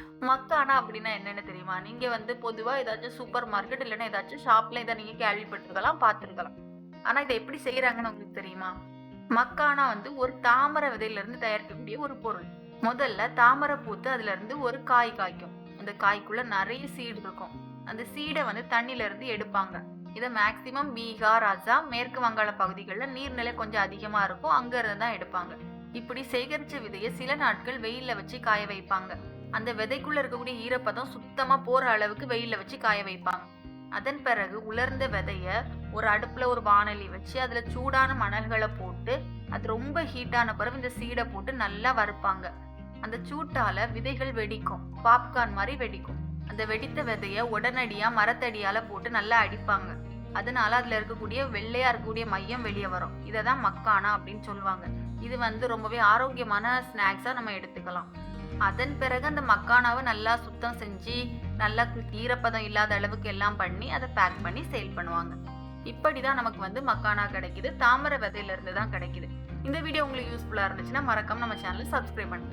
மக்கானா அப்படின்னா என்னன்னு தெரியுமா? நீங்க வந்து பொதுவா ஏதாச்சும் சூப்பர் மார்க்கெட் இல்லைன்னா ஏதாச்சும் ஷாப்ல இதை நீங்க கேள்விப்பட்டிருக்கலாம் பார்த்துருக்கலாம். ஆனா இதை எப்படி செய்யறாங்கன்னு உங்களுக்கு தெரியுமா? மக்கானா வந்து ஒரு தாமரை விதையில இருந்து தயாரிக்கக்கூடிய ஒரு பொருள். முதல்ல தாமரை பூத்து அதுல இருந்து ஒரு காய் காய்க்கும். அந்த காய்க்குள்ள நிறைய சீடு இருக்கும். அந்த சீடை வந்து தண்ணில இருந்து எடுப்பாங்க. இதை மேக்சிமம் பீகார் அசாம் மேற்கு வங்காள பகுதிகளில் நீர்நிலை கொஞ்சம் அதிகமா இருக்கும். அங்கேருந்து தான் எடுப்பாங்க. இப்படி சேகரிச்ச விதையை சில நாட்கள் வெயில்ல வச்சு காய வைப்பாங்க. அந்த விதைக்குள்ள இருக்கக்கூடிய ஈரப்பதம் சுத்தமா போற அளவுக்கு வெயில வச்சு காய வைப்பாங்க. அதன் பிறகு உலர்ந்த விதைய ஒரு அடுப்புல ஒரு வானலி வச்சு அதுல சூடான மணல்களை போட்டு அது ரொம்ப ஹீட்டான பிறகு இந்த சீடை போட்டு நல்லா வறுப்பாங்க. அந்த சூட்டால விதைகள் வெடிக்கும். பாப்கார்ன் மாதிரி வெடிக்கும். அந்த வெடித்த விதைய உடனடியா மரத்தடியால போட்டு நல்லா அடிப்பாங்க. அதனால அதுல இருக்கக்கூடிய வெள்ளையா இருக்கக்கூடிய மையம் வெளியே வரும். இதை தான் மக்கானா அப்படின்னு சொல்லுவாங்க. இது வந்து ரொம்பவே ஆரோக்கியமான ஸ்நாக்ஸா நம்ம எடுத்துக்கலாம். அதன் பிறகு அந்த மக்கானாவை நல்லா சுத்தம் செஞ்சு நல்லா ஈரப்பதம் இல்லாத அளவுக்கு எல்லாம் பண்ணி அதை பேக் பண்ணி சேல் பண்ணுவாங்க. இப்படிதான் நமக்கு வந்து மக்கானா கிடைக்குது. தாமரை விதையில இருந்து தான் கிடைக்குது. இந்த வீடியோ உங்களுக்கு யூஸ்ஃபுல்லா இருந்துச்சுன்னா மறக்காம நம்ம சேனலை சப்ஸ்கிரைப் பண்ணுங்கள்